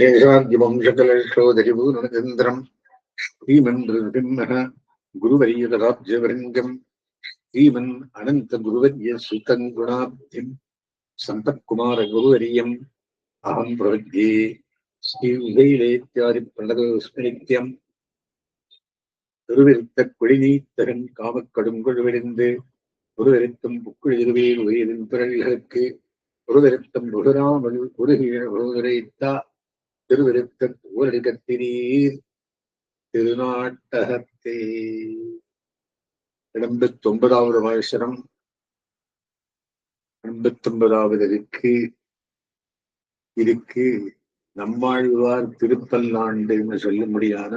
சேஷாத்யவம்சகலோதரிபூர்ணச்சந்திரம் ஸ்ரீமன் நிருசிம்ம ஸ்ரீமன் அனந்த குருவரிய சுதங்குணாப்திம் சம்பத்குமார குருவரியம் அகம் பிரவத்யே ஸ்ரீ உதயிலேத்தியாதி பிரணதோஸ்மிருத்தியம் திருவிருத்த குழிநீத்தகன் காமக்கடும் கொழுவிருந்து ஒருவருத்தம் புக்குழிருவேல் உயிரின் பிறர்களுக்கு ஒருவருத்தம் புகராமல் உருகிழைத்தா திருவிருத்த ஓரடிகத்தினீர் திருநாட்டகத்தே. எண்பத்தி ஒன்பதாவது வாசனம் எண்பத்தி ஒன்பதாவது இருக்கு. இதுக்கு நம்மாழ்வார் திருப்பல்லாண்டு என்று சொல்ல முடியாத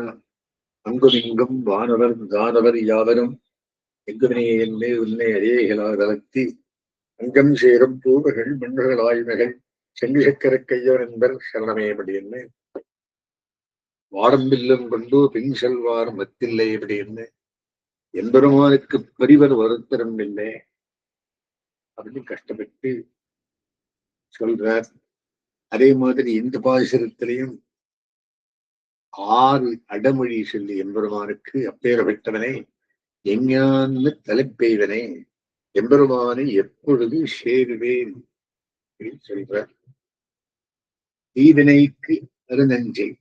அங்குமிங்கும் வானவர் தானவர் யாவரும் எங்குமே என்னை உன்னை அரியகளாக வளர்த்தி அங்கம் சேரும் பூவர்கள் மண்ணுகள் ஆய்வுகள் செங்கு என்பர் சரணமேபடி என்ன? வாடம்பில்லும் கொண்டு பின் செல்வார் மத்தில்லை என்ன? எம்பெருமானுக்கு பெரிவர் வருத்தரம் இல்லை. அப்படின்னு கஷ்டப்பட்டு சொல்றார். அதே மாதிரி இந்த பாசுரத்திலையும் ஆறு அடமொழி சொல்லி எம்பெருமானுக்கு அப்பேறப்பட்டவனே எஞ்ஞான்னு தலைப்பெய்வனே எம்பெருமானை எப்பொழுது சேருவேன்? சொல்றார் தீவினைக்கு அருநஞ்சை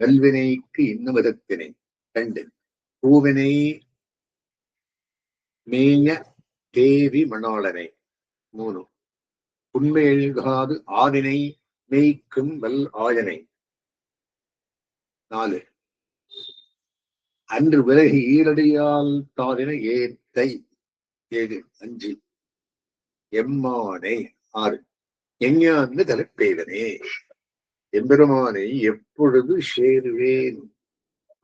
நல்வினைக்கு இன்னுமதத்தினை கண்டு பூவினை மேய தேவி மணாளனை. மூணு உண்மை எழுகாது ஆதினை மேய்க்கும் வல் ஆயனை. நாலு அன்று விலகி ஈரடியால் தாதின ஏத்தை. ஏழு அஞ்சு எம்மானை. ஆறு எஞ்ஞான்னு கலப்பேதனே எம்பெருமானை எப்பொழுது சேருவேன்?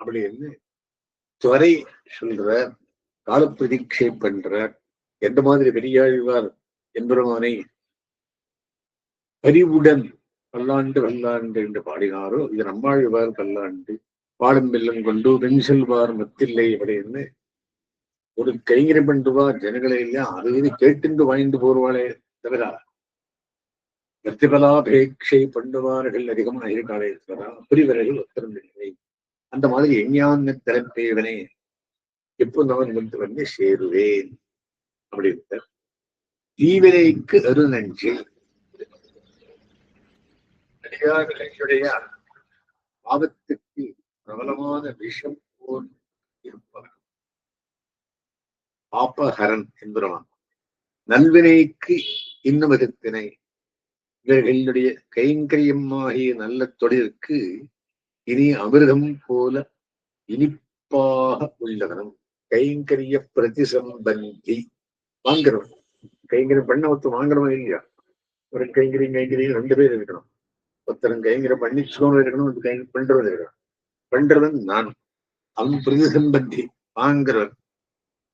அப்படின்னு துறை சொல்ற காலப்பிரதீட்சை பண்ற எந்த மாதிரி பெரியாழ்வார் எம்பெருமானை? பரிவுடன் பல்லாண்டு பல்லாண்டு என்று பாடினாரோ இது நம்மாழ்வார் பல்லாண்டு. பாடும் கொண்டு பெண் செல்வார் மத்தில்லை அப்படின்னு ஒரு கைங்கரை பண்ணுவா ஜனங்களை இல்லையா அது இது கேட்டுண்டு வாய்ந்து போர்வாளே தவிர பிரதிபலாபேட்சை பண்ணுவார்கள் அதிகமாக இருக்காளே இருக்கிறதா புரிவர்கள் உத்தரவில்லை அந்த மாதிரி எஞ்ஞான திறப்பேவனே எப்போ நான் வந்து வந்து சேருவேன்? அப்படின்னு தீவினைக்கு அருநஞ்சு அடியார்களுடைய ஆபத்துக்கு பிரபலமான விஷம் போல் இருப்பவர். பாப்பஹரன் என்கிறவன் நல்வினைக்கு இன்னும் விதத்தினை இவர்களுடைய கைங்கரியமாகிய நல்ல தொழிலுக்கு இனி அமிர்தம் போல இனிப்பாக உள்ளவனும் கைங்கரிய பிரதிசம்பந்தி வாங்குறவன். கைங்கரியம் பண்ண ஒருத்தர் வாங்குறவன் இல்லையா? ஒரு கைங்கரியம் கைங்கரியம் ரெண்டு பேர் இருக்கணும். ஒருத்தரும் கைங்கரம் பண்ணிச்சுக்கணும் இருக்கணும் ஒரு கைங்கரம் பண்றவன் இருக்கணும். பண்றவன் நான். அவன் பிரதிசம்பந்தி வாங்குறவன்.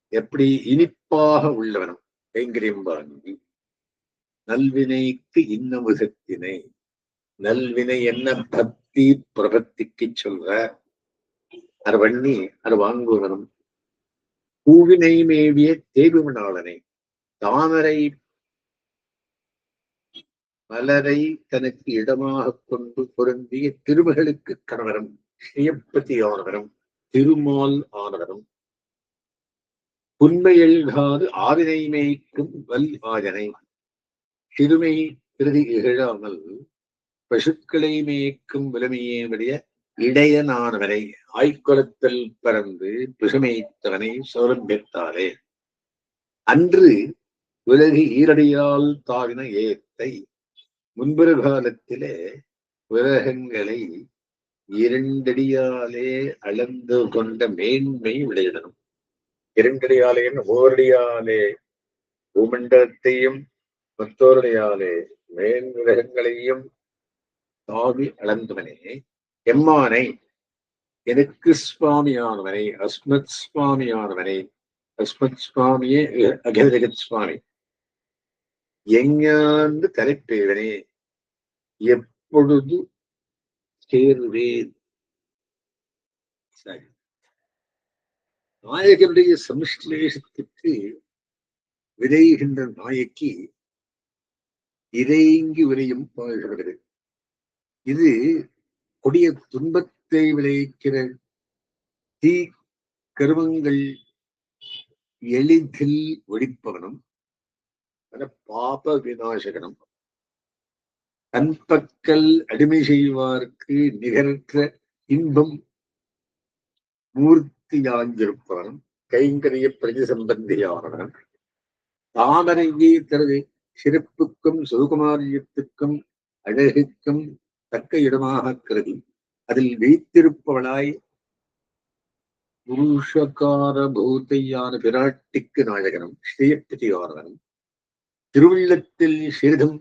எப்படி இனிப்பாக உள்ளவனும் கைங்கரியம் வாங்கி நல்வினைக்கு இன்னமுகத்தினை நல்வினை என்ன பக்தி பிரபத்திக்கு சொல்ற? அதை வண்ணி அதை வாங்குவனும் பூவினை மேவிய தேவிமணாளனை தாமரை மலரை தனக்கு இடமாக கொண்டு பொருந்திய திருமகளுக்கு கணவரும் ஸ்ரீயப்பதி ஆனவரும் திருமால் ஆனவரும். உண்மையல்காது ஆவினை மேய்க்கும் வல் ஆஜனை சிறுமை பிரதி இகழாமல் பசுக்களை மேய்க்கும் விலமையே விடைய இடையனானவரை ஆய்குலத்தில் பறந்து பிசுமைத்தவனை சௌரம்பியத்தாரே அன்று உலகு ஈரடியால் தாவின ஏத்தை முன்பொரு காலத்திலே உலகங்களை இரண்டடியாலே அளந்து கொண்ட மேன்மை விளையிடணும் இரண்டடியாலே ஓரடியாலே பூமண்டலத்தையும் மற்றோருடையாலே மேல் தாவி அளந்தவனே. எம்மானை எனக்கு சுவாமியானவனை அஸ்மத் சுவாமியானவனை அஸ்மத் சுவாமியே அகில ஜெகத் சுவாமி. எஞ்ஞாந்து தலைப்பேவனே எப்பொழுது சேருவேன்? சரி. நாயகனுடைய சம்ஸ்லேஷத்துக்கு விதைகின்ற நாயக்கி இறைங்கி உரையும் பாடுகிறது இது கொடிய துன்பத்தை விளைவிக்கிற தீ கருமங்கள் எளிதில் ஒழிப்பவனும் பாப விநாசகனும். தன்பக்கல் அடிமை செய்வார்க்கு நிகரற்ற இன்பம் மூர்த்தியாஞ்சிருப்பவனும் கைங்கரிய பிரதி சம்பந்தியானவன் தாமரங்கி தனது சிறப்புக்கும் சுகுமாரியத்துக்கும் அழகுக்கும் தக்க இடமாக கருதி அதில் வைத்திருப்பவளாய் புருஷகார பூத்தையான பிராட்டிக்கு நாயகனும் ஸ்ரீயப்பதியானவனும் திருவள்ளத்தில் சிறிதும்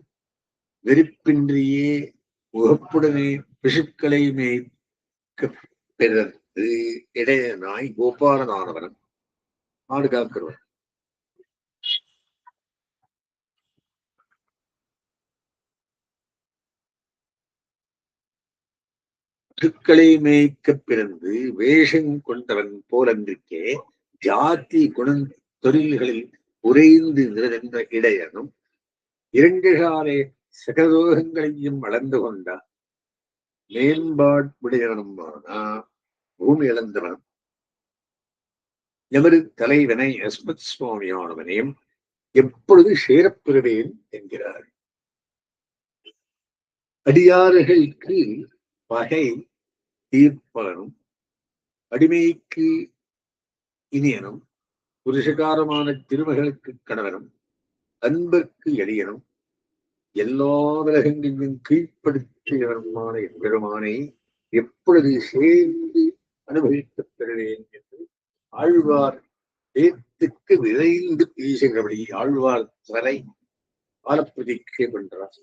வெறுப்பின்றியே முகப்புடனே பிசுக்களை மேய்க்க பிறந்து இடையனாய் கோபாலனானவனும் பாதுகாக்கிறவன் பற்றுக்களை மேய்க்க பிறந்து வேஷம் கொண்டவன் போலன்றிருக்கே ஜாதி குண தொழில்களில் உறைந்து நின்ற இடையனும் இரண்டு காலே சகதோகங்களையும் வளர்ந்து கொண்ட மேம்பாடுடையவனுமானா பூமி இழந்தவன் எமது தலைவனை அஸ்மத் சுவாமியானவனையும் எப்பொழுது சேரப்பெறுவேன் என்கிறார். அடியாறுகளுக்கு பகை தீர்ப்பலனும் அடிமைக்கு இனியனும் புருஷகாரமான திருமகளுக்கு கணவனும் அன்பர்க்கு எளியனும் எல்லா விலகங்களையும் கீழ்ப்படுத்தியவருமான எம்பெருமானை எப்பொழுது சேர்ந்து அனுபவிக்கப் பெறுவேன் என்று ஆழ்வார் வேத்துக்கு விரைந்து பேசுகிறபடி ஆழ்வார் தலை காலப்பிரதிக்கை பண்றார்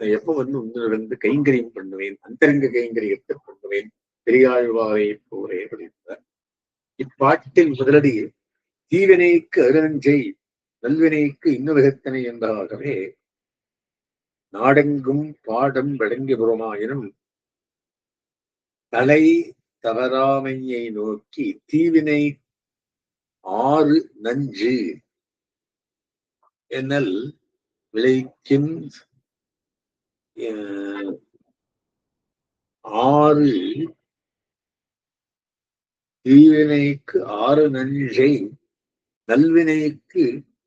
எப்ப வந்து உன்னிலிருந்து கைங்கரியம் பண்ணுவேன் அந்தரங்க கைங்கரியத்தை பண்ணுவேன் பெரியாழ்வாரை போரே அப்படின்றார் இப்பாட்டில் முதலடி தீவினைக்கு அருணஞ்சை நல்வினைக்கு இன்னுலகத்தனை என்றாகவே நாடெங்கும் பாடம் விளங்கிபுறமாயினும் தலை தவறாமையை நோக்கி தீவினை ஆறு நஞ்சு என்னல் விளைக்கும் ஆறு தீவினைக்கு ஆறு நஞ்சை நல்வினைக்கு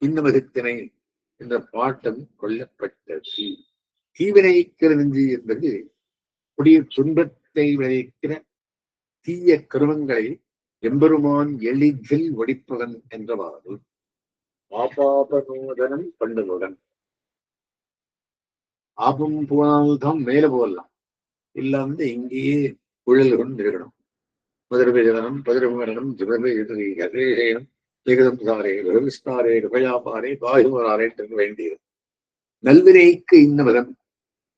இன்னமகத்தினை என்ற பாட்டம் கொல்லப்பட்டது. தீவினைக்கிற நஞ்சு என்பது கொடிய துன்பத்தை விளைவிக்கிற தீய கருமங்களை எம்பெருமான் எளிதில் ஒடிப்பவன் என்றவாறு பாபாபனோதனம் பண்ணுவதன் ஆபம் போனால்தான் மேல போகலாம். இல்லாமல் இங்கேயே குழல் கொண்டு இருக்கணும். முதற்பிஜனம் பதிரமரணம் ஜிபேஷயம் ஏகதம் சாரே விஸ்தாரே கிருபயாபாரே பாயுமராரே வேண்டியது. நல்வினைக்கு இன்னவதம்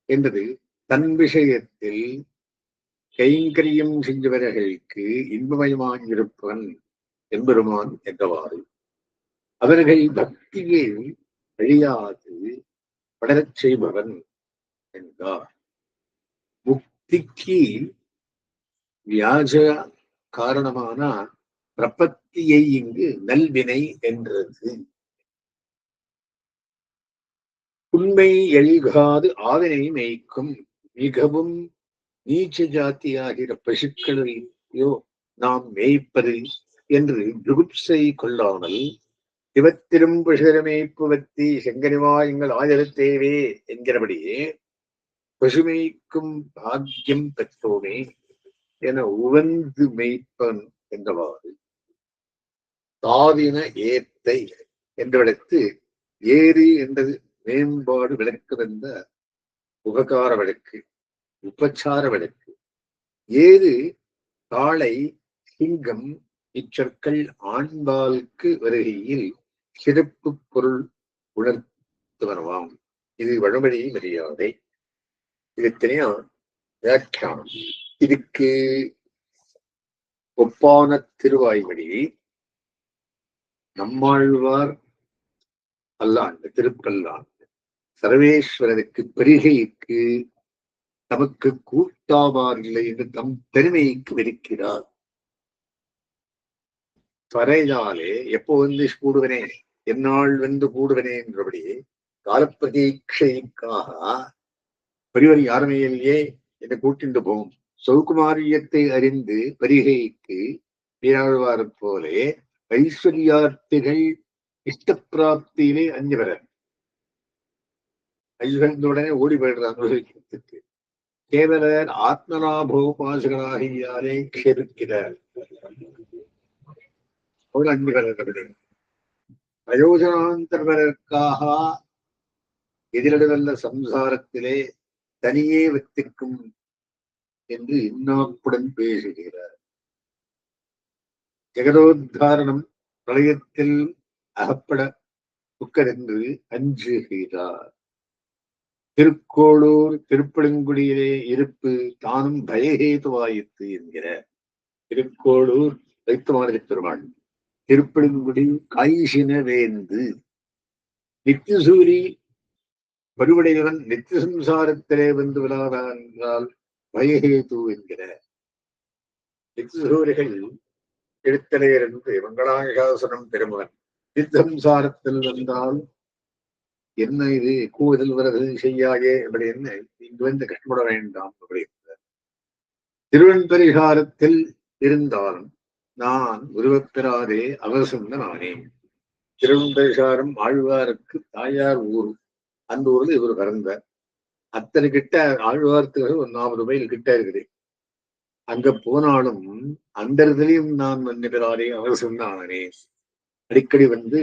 என்பது தன் விஷயத்தில் கைங்கரியம் செஞ்சவர்களுக்கு இன்பமயமாயிருப்பவன் எம்பெருமான் என்றவாறு. அவர்கள் பக்தியை அழியாது வளரச் செய்பவன் என்றார். முக்திக்கு வியாஜ காரணமான பிரபத்தியை இங்கு நல்வினை என்றது. உண்மை எழுகாது ஆவினை மேய்க்கும். மிகவும் நீச்ச ஜாத்தியாகிற பசுக்களையோ நாம் மேய்ப்பது என்று ஜுகுப்சை கொள்ளாமல் இவத்திலும் புஷரமேப்புவத்தி செங்கனிவா எங்கள் ஆதரத்தேவே என்கிறபடியே பசுமைக்கும் பாக்கியம் பெற்றோமே. என உவந்து மெய்ப்பன் என்றவாறு. தாவின ஏத்தை என்றவிடத்து ஏரி என்றது மேம்பாடு விளக்கு வந்த உபகார விளக்கு உபச்சார விளக்கு. ஏது காளை சிங்கம் இச்சொற்கள் ஆண்பாலுக்கு வருகையில் சிறப்பு பொருள் உணர்த்து இது வடமொழி மரியாதை. இது தனியா வியாக்கியானம். இதுக்கு ஒப்பான திருவாய்மொழி நம்மாழ்வார் அல்லாண்டு திருப்பல்லாண்டு சர்வேஸ்வரனுக்கு பெருகைக்கு தமக்கு கூட்டாவார் இல்லை என்று தம் பெருமைக்கு வெறுக்கிறார். பறையாலே எப்போ வந்து கூடுவனே என்னால் வந்து கூடுவனே என்றபடி காலப்பிரதீட்சைக்காக பெரியவர் யாருமே இல்லையே என்னை கூட்டிட்டு போகும்? சௌகுமாரியத்தை அறிந்து பரிகைக்கு நீராழ்வார் போலே ஐஸ்வர்யார்த்திகள் இஷ்டப்பிராப்தியிலே அஞ்சுவரர் ஐஸ்வர்யத்துடனே ஓடி போயிடுற அனுபவிக்கிறதுக்கு. கேவலர் ஆத்மலாபோபாசகராகியாரே க்ஷேபிக்கிறார் அவர். அன்புகிறவர்கள் பிரயோஜனாந்தர்வதற்காக எதிரிடவல்ல சம்சாரத்திலே தனியே வைத்திருக்கும் என்று இன்னாப்புடன் பேசுகிறார். ஜெகதோத்தாரணம் பிரளயத்தில் அகப்பட புக்கரென்று அஞ்சுகிறார். திருக்கோளூர் திருப்பழங்குடியிலே இருப்பு தானும் பயஹேதுவாயித்து என்கிற திருக்கோளூர் வைத்தமானதி பெருமாள் திருப்பழங்குடி காய்சின வேந்து. நித்தியசூரி பருவடையவன் நித்திய சம்சாரத்திலே வந்து விழாதான் என்றால் பயஹேது என்கிற நித்தியசூரிகள் எழுத்தலையிலிருந்து மங்களாசாசனம் பெருமகன் நித்தம்சாரத்தில் வந்தால் என்ன இது? கூதல் வரது செய்யாயே அப்படின்னு இங்கு வந்து கஷ்டப்பட வேண்டாம் அப்படின்றார் திருவன்பரிகாரத்தில் இருந்தாலும் நான் உருவப்பெறாதே அவசந்த நானே திருவன்பரிகாரம் ஆழ்வாருக்கு தாயார் ஊர். அந்த ஊர்ல இவர் பிறந்தார். அத்தனை கிட்ட ஆழ்வார்த்துகள் ஒரு நாற்பது மைல் கிட்ட இருக்குது. அங்க போனாலும் அந்த இடத்துலயும் நான் மன்னிப்பெறாதே அவர் சொன்னானே அடிக்கடி வந்து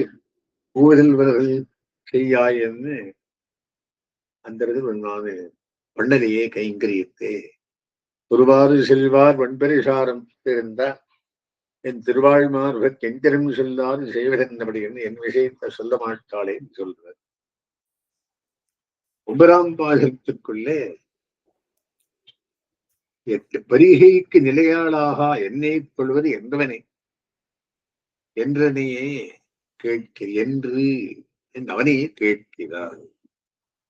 கூதல் வரது செய்யாயன்னு அந்த இடத்துல நான் பண்ணலையே கைங்கரியத்தே. ஒருவாறு செல்வார் வன்பரிசாரம் இருந்த என் திருவாழ்மார் கெஞ்சரம் சொல்லாது செய்வதென்னபடி என்று என் விஷயத்தை சொல்ல மாட்டாளேன்னு சொல்றார் பாகத்துக்குள்ளே எட்டு பரிகைக்கு நிலையாளாக என்னை கொள்வது என்பவனே. என்றனையே கேட்க என்று என்று அவனையே கேட்கிறார்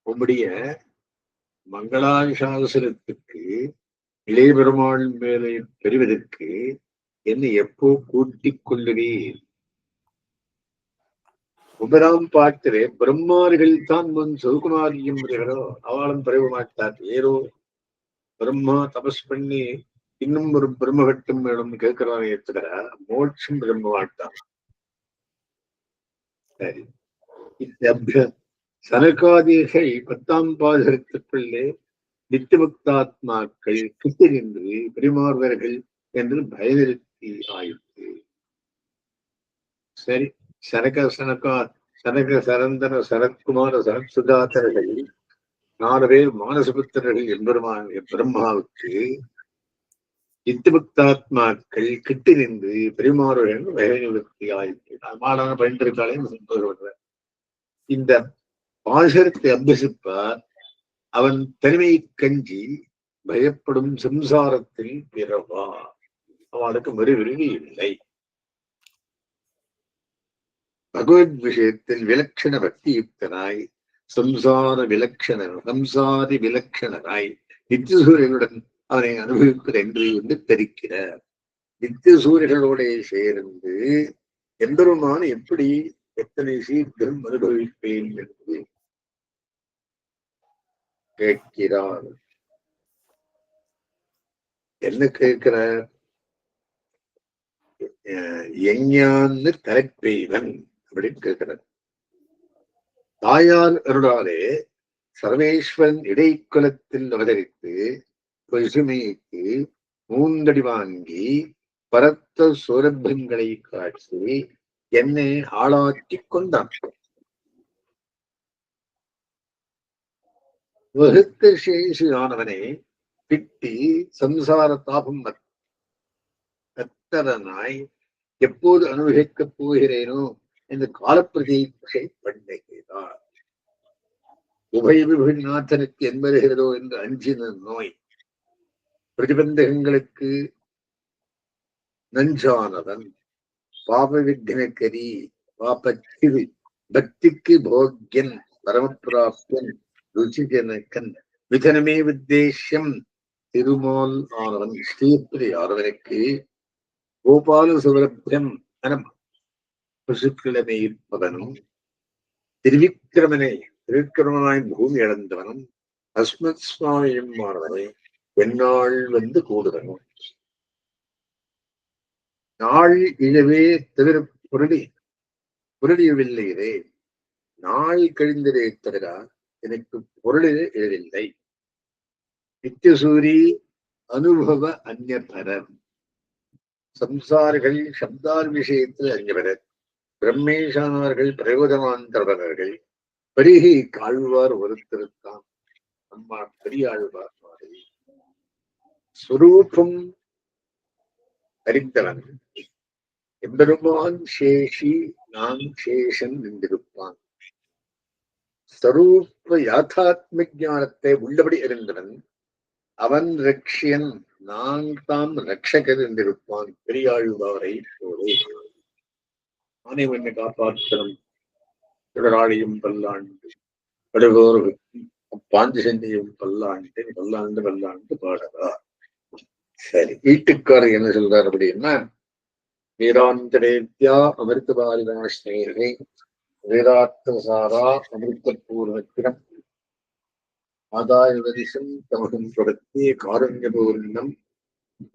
உம்முடைய மங்களாசாசனத்துக்கு இளைய பெருமாள் மேலே பெறுவதற்கு என்னை எப்போ கூட்டிக் கொள்ளுவீர்? உபராம் பார்த்திரே பிரம்மார்கள் தான் முன் சுகுமாரியும் வருகிறோ அவளும் பிறகு ஏதோ பிரம்மா தபஸ் பண்ணி இன்னும் ஒரு பிரம்மகட்டம் வேணும் கேட்கிறானே ஏத்துக்கிற மோட்சம் பிரம்மமாட்டான் சரி. இத்தபிய சனகாதிகள் பத்தாம் பாதகத்துக்குள்ளே நித்தியபக்தாத்மாக்கள் கிட்டு நின்று என்று பயனிறுத்தி ஆயிற்று. சரி. சனக சனகா சனக சரந்தன சரத்குமார சரத்சுதாதர்கள் நாலு பேர் மானசபுத்திரர்கள் எம்பெருமான் பிரம்மாவுக்கு இத்துபக்தாத்மாக்கள் கிட்டு நின்று பெருமாறுவர்கள் என்று பயனிறுத்தி ஆயிற்று மாடான இந்த பாசரத்தை அபியசிப்பார் அவன் தனிமை கஞ்சி பயப்படும் சம்சாரத்தில் பிறவா அவளுக்கு மறுவிருவி இல்லை. பகவத் விஷயத்தில் விலட்சண பக்தியுக்தனாய் சம்சார விலட்சண சம்சாரி விலட்சணனாய் நித்தியசூரியனுடன் அவனை அனுபவிப்பது என்று வந்து தெரிக்கிறார். நித்தியசூரியர்களோட சேர்ந்து எந்தருமான எப்படி எத்தனை சீக்கிரம் அனுபவிப்பேன் என்று கேட்கிறார். என்ன கேட்கிறார்? எஞ்ஞான்னு தலைப்பெய்வன். அப்படின்னு கேட்கிறார். தாயார் அருளாலே சர்வேஸ்வரன் இடைக்குலத்தில் அவதரித்து பசுமைக்கு மூந்தடி வாங்கி பரத்த சௌரபங்களை காட்சி என்னை ஆளாக்கி கொண்டான். வகுத்த சேஷியானவனை திட்டி சம்சார தாபம் அத்தரனாய் எப்போது அனுபவிக்கப் போகிறேனோ இந்த காலப்பிரதீட்சை பண்ணுகிறார் உபய விபுநாதனுக்கு என்பருகிறதோ என்று அஞ்சின நோய். பிரதிபந்தகங்களுக்கு நஞ்சானவன். பாப விக்னக்கரி பாபத்திரு பக்திக்கு போக்யன் பரமபிராப்தன் ருச்சிஜனக்கன் விதனமே உத்தேசியம் திருமால் ஆனவன் ஸ்ரீபுரி ஆனவனுக்கு கோபால சுவரபியம் அனம் பசுக்கிழமை இருப்பதனும் திருவிக்கிரமனை திருவிக்கிரமனாய் பூமி இழந்தவனும் அஸ்மத் சுவாமியும் ஆனவனை என்னால் வந்து கூடுதனும் நாள் இழவே தவிர புரளி புரளியவில்லையே நாள் கழிந்ததே தவிர எனக்கு பொருளில் எழவில்லை நித்தியசூரி அனுபவ அந்நியபரர் சம்சாரிகள் சப்தார் விஷயத்தில் அஞ்சபரர் பிரம்மேஷானவர்கள் பிரயோஜனாந்தரவர்கள் பெருகி காழ்வார் ஒருத்தருத்தான். அம்மா பெரியாழ்வார் மாதிரி. சுரூபம் அறிந்தவன். எம்பெருமான் சேஷி நான் சேஷன் என்றிருப்பான் ஸ்வரூப யாத்தாத்ம ஞானத்தை உள்ளபடி அறிந்தவன் அவன் ரக்ஷியன் நான் தாம் ரக்ஷகர் என்றிருப்பான் பெரியாழ்வாரை போலே. ஆனை மண்ணை காப்பாற்றணும். திருநாளியும் பல்லாண்டு கடுகோர் பாஞ்சு செஞ்சியும் பல்லாண்டு பல்லாண்டு பல்லாண்டு பாடகா சரி வீட்டுக்காரர் என்ன சொல்றார் அப்படின்னா வீராந்திரேத்யா அமிர்த பாலிதாஷ்ணேகை வேதார்த்த அமிர்த பூர்வத்திரம் ஆதாய வரிசம் தமகம் தொடர்த்திய காரண்ய பூர்ணம்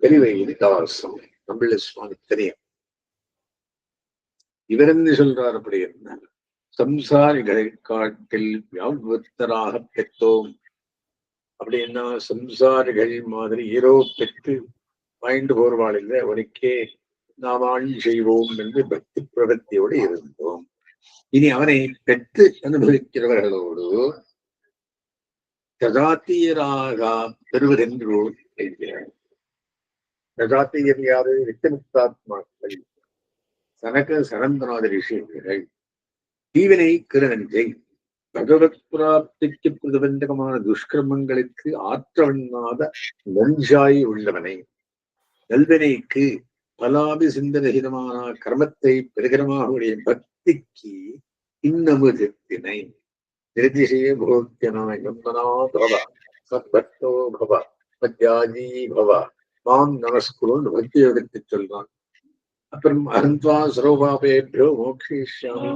பெரிவெயில் தாசம் தமிழ் சுவாமி தெரியும். இவர் என்ன சொல்றார் அப்படி என்ன சம்சாரிகளை காட்டில் வியாபத்தராக பெற்றோம். அப்படின்னா சம்சாரிகள் மாதிரி ஏரோ பெற்று வாய்ந்து போர்வாள் இல்லை அவனுக்கே நாம் ஆண் செய்வோம் என்று பக்தி பிரபத்தியோடு இருந்தோம். இனி அவனை பெற்று அனுபவிக்கிறவர்களோடு சதாத்தியராக பெறுவதென்று என்கிறார் சதாத்தியர் யாரு? வித்தமுக்தாத்மாக்கள் சனக சனந்தநாத ரிஷிகள் தீவினை கிரணஞ்சை பகவத் பிராப்திக்கு பிரதிபந்தகமான துஷ்கிரமங்களுக்கு ஆற்றவண்ணாத நஞ்சாய் உள்ளவனை. நல்வினைக்கு பலாபி சிந்தரகிதமான கர்மத்தை பிரகரமாக உடைய பக்திக்கு இன்னமுதத்தினை நிர்திசய போக்கியனாயம் பவ சத்பக்தோ பவ மத்யாஜி பவ. மாம் நமஸ்குருன்னு பக்தி யோகத்தை சொல்றான் அப்புறம் அருந்த்வா சரோபாபேபியோ மோக்ஷிஷ்யாமி.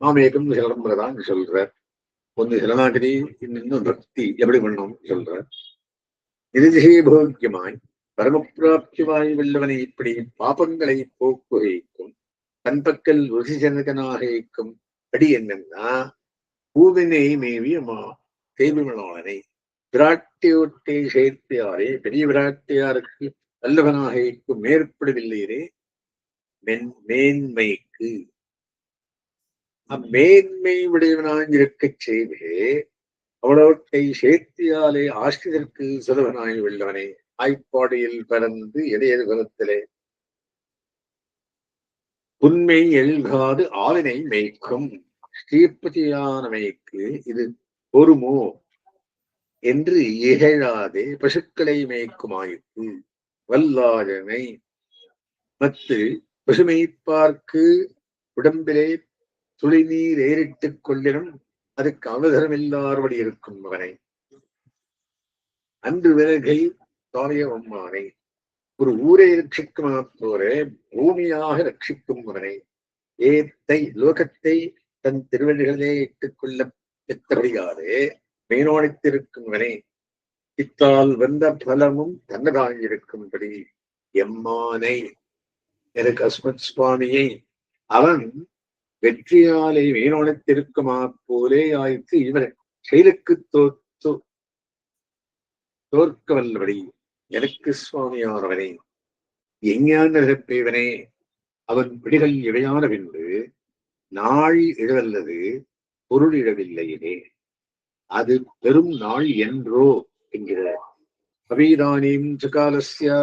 மாமேகம் சரணம் சொல்றார். ஒன்னு சரணாகதி இன்னும் பக்தி. எப்படி பண்ணும் சொல்றார். நிதிஜே போக்கியமாய் பரமப்பிராப்தியமாய் வெல்லவனை இப்படி பாபங்களை போக்குகைக்கும் தன் பக்கல் ருசிஜனகனாக இருக்கும். அடி என்னன்னா பூவினை மேவிய மா தேவிமணாளனை விராட்டியோட்டை சேர்த்தியாரே பெரிய விராட்டியாருக்கு வல்லவனாக இருக்கும் மேற்படவில்லையே மென் மேன்மைக்கு. அம்மேன்மை உடையவனாய் இருக்கச் செய்தே அவளோட்டை சேர்த்தியாலே ஆசிரியருக்கு சுலபனாய் உள்ளவனே. ஆய்ப்பாடியில் பறந்து இடையர் குலத்திலே. உண்மை எழுகாது ஆளினை மேய்க்கும். ஸ்ரீபதியானமைக்கு இது பொறுமோ? என்று இகழாதே பசுக்களை மேய்க்குமாயிற்று வல்லாஜனை மத்து பசுமைப்பார்க்கு உடம்பிலே துளி நீர் ஏறிட்டுக் கொள்ளினும் அதுக்கு அவசரமில்லாதபடி இருக்கும் அவனை அன்று விலகை தாயவம்மானை ஒரு ஊரை ரட்சிக்கும் போரே பூமியாக ரட்சிக்கும் அவனை ஏத்தை லோகத்தை தன் திருவடிகளே இட்டுக் கொள்ள பெற்றபடியாரே மேனோடித்திருக்கும்வனே இத்தால் வந்த பலமும் தன்னதாயிருக்கும்படி எம்மானை எனக்கு அஸ்மத் சுவாமியை அவன் வெற்றியாலை வீணோனத்திருக்குமா போலே ஆயிற்று இவர் செயலுக்கு தோத்து தோற்க வல்லபடி எனக்கு சுவாமியானவனே எஞ்ஞான நிரப்பேவனே அவன் பிடிகள் இவையான பின்பு நாள் இழவல்லது பொருள் இழவில்லையிலே அது பெரும் நாள் என்றோ என்கிற அபிதானியும் சுகாலசியா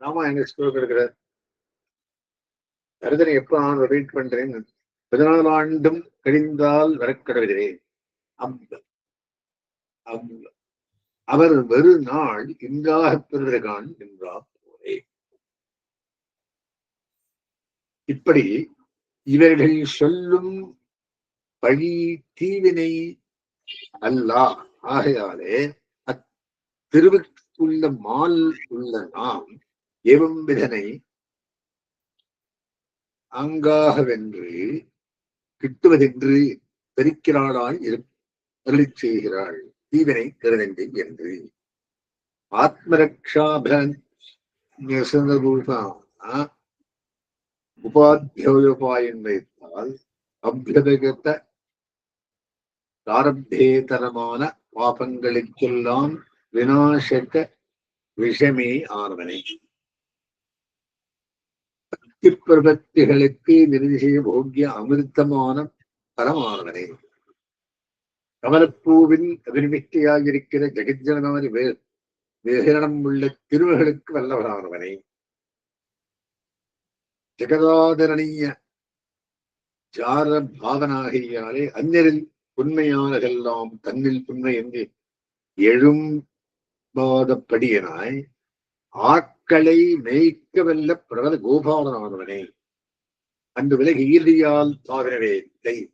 ராமாயண ஸ்லோகம் இருக்கிறார் கருதனை எப்ப நான் ரிப்பீட் பண்றேன். பதினாலு ஆண்டும் கழிந்தால் வரக்கடவிகிறேன் அவர் வெறு நாள் இங்காக பெறுகிறான் என்றார் போலே. இப்படி இவர்கள் சொல்லும் பழி தீவினை அல்லா. ஆகையாலே அத்திருவுக்குள்ள மால் உள்ள நாம் ஏவம் விதனை அங்காகவென்று கிட்டுவதென்று பெருக்கிறாளாய் அருளி செய்கிறாள் தீவினை கருதந்தை என்று. ஆத்மரக்ஷாபன் உபாத்தியோபாயம் வைத்தால் அபியதகத்த பிராரப்தேதரமான பாபங்களுக்கெல்லாம் விநாசக விஷமே ஆர்வனை பக்தி பிரபத்திகளுக்கு நிர்திசய போகிய அமிர்தமான பரமார்வனை கமலப்பூவின் அபிர்மிக்கையாயிருக்கிற ஜெகஜனமாரி வேர் விகரணம் உள்ள திருவுகளுக்கு வல்லவரானவனை ஜெகதாதரணிய ஜார பாவனாகியாலே அந்நரில் உண்மையானதெல்லாம் தன்னில் உண்மை என்று எழும்பாதப்படியனாய் ஆக்களை மேய்க்க வல்ல பிரபல கோபாலனானவனே. அன்று விலகி ஈர்தியால் இல்லை.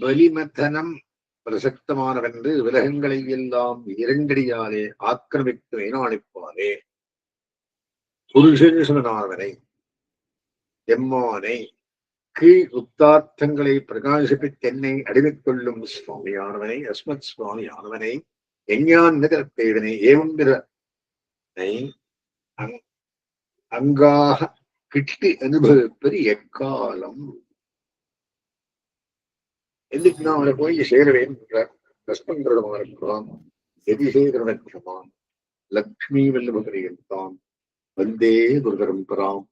வலிமத்தனம் பிரசக்தமானவென்று விலகங்களை எல்லாம் இரண்டடியாலே ஆக்கிரமித்து வீணாணிப்பானே புருஷனானவனை எம்மானை கீழ் உத்தார்த்தங்களை பிரகாசிப்பித் தென்னை அடிமைக் கொள்ளும் சுவாமியானவனை அஸ்மத் சுவாமியானவனை எஞ்ஞான் நிகழ்த்தேவனை ஏவம் அங்காக கிட்டி அனுபவிப்பது எக்காலம். எதுக்கு நான் அவரை போய் சேருவேன் கஷ்டங்கிரதமா இருக்கலாம் எதிசேகரணமான் லக்ஷ்மி வல்லபகரியன் தான் வந்தே குருதரம் பராம்